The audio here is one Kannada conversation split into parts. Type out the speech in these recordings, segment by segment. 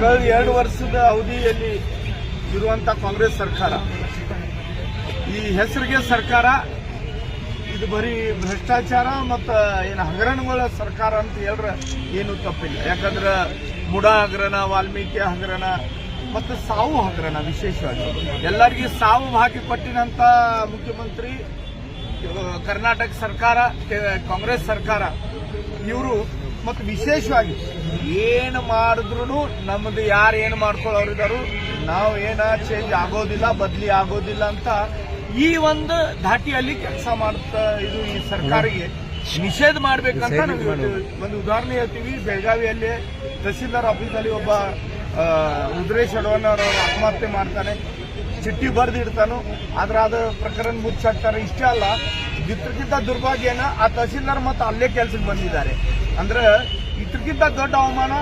ಕಳೆದ ಎರಡು ವರ್ಷದ ಅವಧಿಯಲ್ಲಿ ಇರುವಂತ ಕಾಂಗ್ರೆಸ್ ಸರ್ಕಾರ. ಈ ಹೆಸರಿಗೆ ಸರ್ಕಾರ, ಇದು ಬರೀ ಭ್ರಷ್ಟಾಚಾರ ಮತ್ತು ಏನು ಹಗರಣಗಳ ಸರ್ಕಾರ ಅಂತ ಹೇಳಿದ್ರೆ ಏನು ತಪ್ಪಿಲ್ಲ. ಯಾಕಂದ್ರೆ ಮುಡ ಹಗರಣ, ವಾಲ್ಮೀಕಿ ಹಗರಣ, ಮತ್ತು ಸಾವು ಹಗರಣ ವಿಶೇಷವಾಗಿ. ಎಲ್ಲರಿಗೆ ಸಾವು ಹಾಕಿ ಕೊಟ್ಟಿನಂತ ಮುಖ್ಯಮಂತ್ರಿ, ಕರ್ನಾಟಕ ಸರ್ಕಾರ ಕಾಂಗ್ರೆಸ್ ಸರ್ಕಾರ, ಇವರು ಮತ್ತು ವಿಶೇಷವಾಗಿ ಏನು ಮಾಡಿದ್ರು ನಮ್ದು ಯಾರು ಏನು ಮಾಡ್ಕೊಳ್ಳೋರಿದ್ದಾರು ನಾವು ಏನ ಚೇಂಜ್ ಆಗೋದಿಲ್ಲ ಬದಲಿ ಆಗೋದಿಲ್ಲ ಅಂತ ಈ ಒಂದು ಧಾಟಿಯಲ್ಲಿ ಕೆಲಸ ಮಾಡ್ತಾ ಇದು ಈ ಸರ್ಕಾರಿಗೆ ನಿಷೇಧ ಮಾಡ್ಬೇಕಂತ ನಾವು ಒಂದು ಉದಾಹರಣೆ ಹೇಳ್ತೀವಿ ಬೆಳಗಾವಿಯಲ್ಲಿ ತಹಸೀಲ್ದಾರ್ ಆಫೀಸಲ್ಲಿ ಒಬ್ಬ ರುದ್ರೇಶ್ ಅಡವಣ್ಣವ್ರು ಆತ್ಮಹತ್ಯೆ ಮಾಡ್ತಾನೆ ಚಿಟ್ಟಿ ಬರೆದಿಡ್ತಾನು ಆದ್ರೆ ಅದು ಪ್ರಕರಣ ಮುಚ್ಚಾಕ್ತಾರೆ. ಇಷ್ಟೇ ಅಲ್ಲ ಇದಕ್ಕಿಂತ ದುರ್ಭಾಗ್ಯನ ಆ ತಹಸೀಲ್ದಾರ್ ಮತ್ತು ಅಲ್ಲೇ ಕೆಲ್ಸಕ್ಕೆ ಬಂದಿದ್ದಾರೆ. ಅಂದ್ರೆ ಇದಕ್ಕಿಂತ ದೊಡ್ಡ ಅವಮಾನ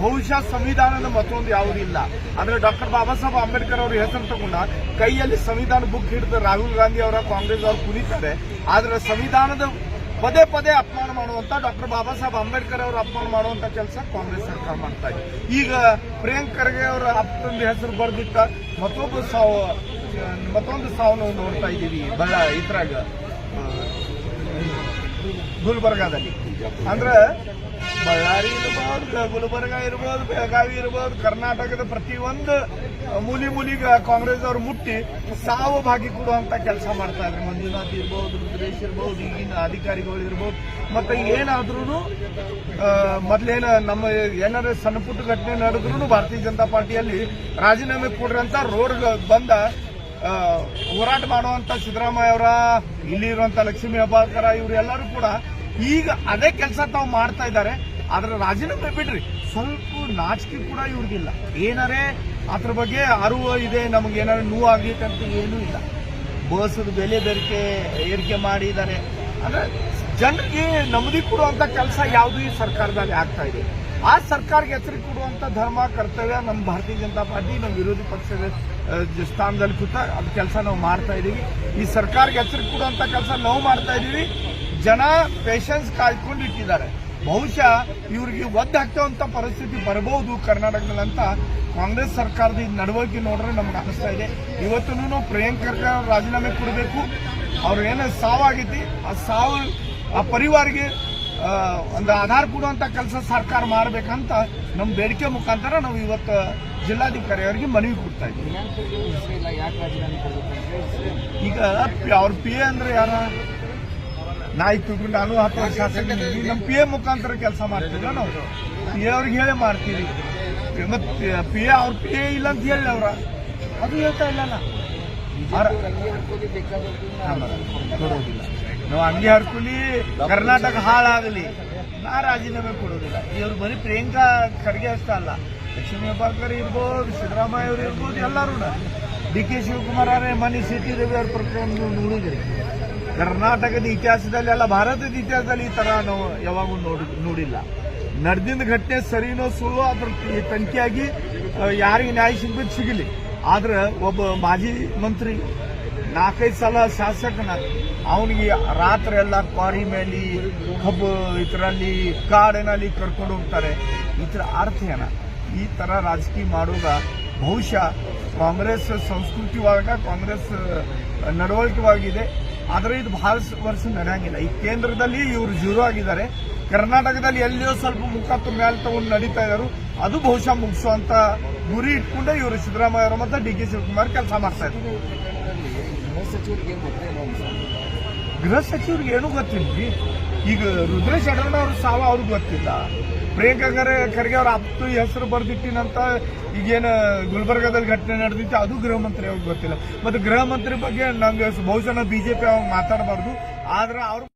ಬಹುಶಃ ಸಂವಿಧಾನದ ಮತ್ತೊಂದು ಯಾವುದೂ ಇಲ್ಲ. ಅಂದ್ರೆ ಡಾಕ್ಟರ್ ಬಾಬಾ ಸಾಹೇಬ್ ಅಂಬೇಡ್ಕರ್ ಅವರು ಹೆಸರು ತಗೊಂಡ ಕೈಯಲ್ಲಿ ಸಂವಿಧಾನ ಬುಕ್ ಹಿಡಿದು ರಾಹುಲ್ ಗಾಂಧಿ ಅವರ ಕಾಂಗ್ರೆಸ್ ಅವರು ಕುಣಿತಾರೆ. ಆದ್ರೆ ಸಂವಿಧಾನದ ಪದೇ ಪದೇ ಅಪಮಾನ ಮಾಡುವಂತ ಡಾಕ್ಟರ್ ಬಾಬಾ ಸಾಹೇಬ್ ಅಂಬೇಡ್ಕರ್ ಅವರು ಅಪಮಾನ ಮಾಡುವಂತ ಕೆಲಸ ಕಾಂಗ್ರೆಸ್ ಸರ್ಕಾರ ಮಾಡ್ತಾ ಇದೆ. ಈಗ ಪ್ರಿಯಾಂಕ್ ಖರ್ಗೆ ಅವರ ಅಪ್ಪಂದ ಹೆಸರು ಬರೆದಿಟ್ಟ ಮತ್ತೊಬ್ಬ ಸಾವು, ಮತ್ತೊಂದು ಸಾವು ನಾವು ನೋಡ್ತಾ ಇದ್ದೀವಿ. ಬಹಳ ಇದ್ರಾಗ ಗುಲ್ಬರ್ಗಾದಲ್ಲಿ. ಅಂದ್ರೆ ಬಳ್ಳಾರಿ ಇರ್ಬೋದು, ಗುಲ್ಬರ್ಗ ಇರ್ಬೋದು, ಬೆಳಗಾವಿ ಇರ್ಬೋದು, ಕರ್ನಾಟಕದ ಪ್ರತಿಯೊಂದು ಮೂಲಿ ಮೂಲಿಗ ಕಾಂಗ್ರೆಸ್ ಅವರು ಮುಟ್ಟಿ ಸಾವು ಭಾಗಿ ಕೊಡುವಂತ ಕೆಲಸ ಮಾಡ್ತಾ ಇದ್ರು. ಮಂಜುನಾಥ್ ಇರ್ಬೋದು, ರುದ್ರೇಶ್ ಇರ್ಬೋದು, ಈಗಿನ ಅಧಿಕಾರಿಗಳು ಇರ್ಬೋದು. ಮತ್ತೆ ಏನಾದ್ರೂ ಮೊದ್ಲೇನ ನಮ್ಮ ಏನಾರ ಸಣ್ಣ ಪುಟ್ಟ ಘಟನೆ ನಡೆದ್ರು ಭಾರತೀಯ ಜನತಾ ಪಾರ್ಟಿಯಲ್ಲಿ ರಾಜೀನಾಮೆ ಅಂತ ರೋಡ್ ಬಂದ ಹೋರಾಟ ಮಾಡುವಂತ ಸಿದ್ದರಾಮಯ್ಯ ಅವರ ಇಲ್ಲಿ ಇರುವಂತ ಲಕ್ಷ್ಮೀ ಹೆಬ್ಬಾಳ್ಕರ ಇವರೆಲ್ಲರೂ ಕೂಡ ಈಗ ಅದೇ ಕೆಲಸ ತಾವು ಮಾಡ್ತಾ ಇದ್ದಾರೆ. ಆದ್ರೆ ರಾಜೀನಾಮೆ ಬಿಡ್ರಿ. ಸ್ವಲ್ಪ ನಾಚಿಕೆ ಕೂಡ ಇವ್ರಿಗಿಲ್ಲ ಏನಾರೇ ಅದ್ರ ಬಗ್ಗೆ ಅರಿವು ಇದೆ, ನಮ್ಗೆ ಏನಾದ್ರು ನೋವು ಅಂತ ಏನೂ ಇಲ್ಲ. ಬಸ್ ಬೆಲೆ ಬೇರಿಕೆ ಏರಿಕೆ ಮಾಡಿದ್ದಾರೆ. ಅಂದ್ರೆ ಜನರಿಗೆ ನಮ್ಮದಿ ಕೊಡುವಂತ ಕೆಲಸ ಯಾವುದು ಈ ಸರ್ಕಾರದಲ್ಲಿ ಆಗ್ತಾ ಇದೆ. ಆ ಸರ್ಕಾರಕ್ಕೆ ಎಚ್ಚರಿಕೆ ಕೊಡುವಂತ ಧರ್ಮ, ಕರ್ತವ್ಯ ನಮ್ಮ ಭಾರತೀಯ ಜನತಾ ಪಾರ್ಟಿ, ನಮ್ಮ ವಿರೋಧಿ ಪಕ್ಷದ ಸ್ಥಾನದಲ್ಲಿ ಕೂತ ಅದ್ ಕೆಲಸ ನಾವು ಮಾಡ್ತಾ ಇದೀವಿ. ಈ ಸರ್ಕಾರಕ್ಕೆ ಎಚ್ಚರಿಕೆ ಕೊಡುವಂತ ಕೆಲಸ ನಾವು ಮಾಡ್ತಾ ಇದೀವಿ. ಜನ ಪೇಷನ್ಸ್ ಕಾಯ್ಕೊಂಡು ಇಟ್ಟಿದ್ದಾರೆ ಬಹುಶಃ ಇವ್ರಿಗೆ ಒದ್ದು ಹಾಕ್ತೇವಂತ ಪರಿಸ್ಥಿತಿ ಬರಬಹುದು ಕರ್ನಾಟಕದಲ್ಲಿ ಅಂತ ಕಾಂಗ್ರೆಸ್ ಸರ್ಕಾರದ ಈ ನಡವಳಿಕೆ ನೋಡ್ರೆ ನಮ್ಗೆ ಅನಿಸ್ತಾ ಇದೆ. ಇವತ್ತು ನಾವು ಅವ್ರು ರಾಜೀನಾಮೆ ಕೊಡಬೇಕು. ಅವ್ರ ಏನೋ ಸಾವಾಗೈತಿ, ಆ ಸಾವು ಆ ಪರಿವಾರಿಗೆ ಒಂದು ಆಧಾರ್ ಕೊಡುವಂಥ ಕೆಲಸ ಸರ್ಕಾರ ಮಾಡಬೇಕಂತ ನಮ್ಮ ಬೇಡಿಕೆ ಮುಖಾಂತರ ನಾವು ಇವತ್ತು ಜಿಲ್ಲಾಧಿಕಾರಿ ಅವರಿಗೆ ಮನವಿ ಕೊಡ್ತಾ ಇದ್ದೀವಿ ಈಗ ಅವ್ರ ಪಿ ಎ ಅಂದ್ರೆ ಯಾರ? ನಾ ಇತ್ತು ನಾನು ಹತ್ತು ವರ್ಷ. ನಮ್ಮ ಪಿ ಎ ಮುಖಾಂತರ ಕೆಲಸ ಮಾಡ್ತೀವಿ ನಾವು? ಪಿ ಎ ಅವ್ರಿಗೆ ಹೇಳಿ ಮಾಡ್ತೀವಿ. ಮತ್ತೆ ಪಿ ಎ ಅವ್ರ ಪಿ ಎ ಇಲ್ಲ ಅಂತ ಹೇಳಿ ಅವ್ರ. ಅದು ಹೇಳ್ತಾ ಇಲ್ಲಲ್ಲ. ಕೊಡೋದಿಲ್ಲ. ನಾವು ಅಂಗಿ ಹರ್ಕುಲಿ ಕರ್ನಾಟಕ ಹಾಳಾಗಲಿ ನಾ ರಾಜೀನಾಮೆ ಕೊಡೋದಿಲ್ಲ. ಇವರು ಬರೀ ಪ್ರಿಯಾಂಕಾ ಖರ್ಗೆ ಅಷ್ಟೇ ಅಲ್ಲ, ಲಕ್ಷ್ಮೀ ಹೆಬ್ಬಾಳ್ಕರ್ ಇರ್ಬೋದು, ಸಿದ್ದರಾಮಯ್ಯ ಅವರು ಇರ್ಬೋದು, ಎಲ್ಲರೂ ಡಿ ಕೆ ಶಿವಕುಮಾರ್ ಅವರೇ ಮನಿ ಸಿಟಿ ರವಿ ಅವ್ರ ಪ್ರಕರಣ ನೋಡಿದ್ರಿ. ಕರ್ನಾಟಕದ ಇತಿಹಾಸದಲ್ಲಿ ಅಲ್ಲ, ಭಾರತದ ಇತಿಹಾಸದಲ್ಲಿ ಈ ಥರ ನಾವು ಯಾವಾಗೂ ನೋಡಿ, ನೋಡಿಲ್ಲ. ನಡೆದಿದ್ದ ಘಟನೆ ಸರಿನೋ ಸುಳ್ಳು ಅದ್ರ ತನಿಖೆಯಾಗಿ ಯಾರಿಗೆ ನ್ಯಾಯ ಸಿಗ್ಬೇಕು ಸಿಗಲಿ. ಆದ್ರೆ ಒಬ್ಬ ಮಾಜಿ ಮಂತ್ರಿ ನಾಲ್ಕೈದು ಸಲ ಶಾಸಕನ ಅವನಿಗೆ ರಾತ್ರಿ ಎಲ್ಲ ಕ್ವಾರಿ ಮೇಲೆ, ಕಬ್ಬು ಇದರಲ್ಲಿ, ಕಾಡಿನಲ್ಲಿ ಕರ್ಕೊಂಡು ಹೋಗ್ತಾರೆ. ಇದರ ಅರ್ಥ ಏನ? ಈ ತರ ರಾಜಕೀಯ ಮಾಡುವಾಗ ಬಹುಶಃ ಕಾಂಗ್ರೆಸ್ ಸಂಸ್ಕೃತಿ ಒಳಗ ಕಾಂಗ್ರೆಸ್ ನಡವಳಿಕೆವಾಗಿದೆ. ಆದರೆ ಇದು ಬಹಳ ವರ್ಷ ನಡೆಯಂಗಿಲ್ಲ. ಈ ಕೇಂದ್ರದಲ್ಲಿ ಇವರು ಜೀರೋ ಆಗಿದ್ದಾರೆ. ಕರ್ನಾಟಕದಲ್ಲಿ ಎಲ್ಲಿಯೋ ಸ್ವಲ್ಪ ಮುಖ ಮೇಲೆ ತಗೊಂಡು ನಡೀತಾ ಇದ್ದಾರೆ ಅದು ಬಹುಶಃ ಮುಗಿಸುವಂತ ಗುರಿ ಇಟ್ಕೊಂಡೇ ಇವರು ಸಿದ್ದರಾಮಯ್ಯ ಅವರು ಮತ್ತೆ ಡಿ ಕೆ ಶಿವಕುಮಾರ್ ಕೆಲಸ ಮಾಡ್ತಾ ಇದ್ದಾರೆ ಗೃಹ ಸಚಿವರಿಗೆ ಏನು ಗೊತ್ತಿಲ್ಲ. ಈಗ ರುದ್ರೇಶ್ ಅಡವಣ್ಣ ಅವ್ರ ಸಾವ ಅವ್ರಿಗೆ ಗೊತ್ತಿಲ್ಲ. ಪ್ರಿಯಾಂಕಾ ಖರ್ಗೆ ಅವ್ರ ಅಪ್ಪು ಹೆಸರು ಬರ್ದಿತ್ತಿನಂತ ಈಗೇನು ಗುಲ್ಬರ್ಗಾದಲ್ಲಿ ಘಟನೆ ನಡೆದಿತ್ತು, ಅದು ಗೃಹ ಮಂತ್ರಿ ಅವ್ರಿಗೆ ಗೊತ್ತಿಲ್ಲ. ಮತ್ತು ಗೃಹ ಮಂತ್ರಿ ಬಗ್ಗೆ ನಂಗೆ ಬಹುಶಃ ಬಿಜೆಪಿ ಅವ್ರು ಮಾತಾಡಬಾರ್ದು. ಆದ್ರೆ ಅವ್ರು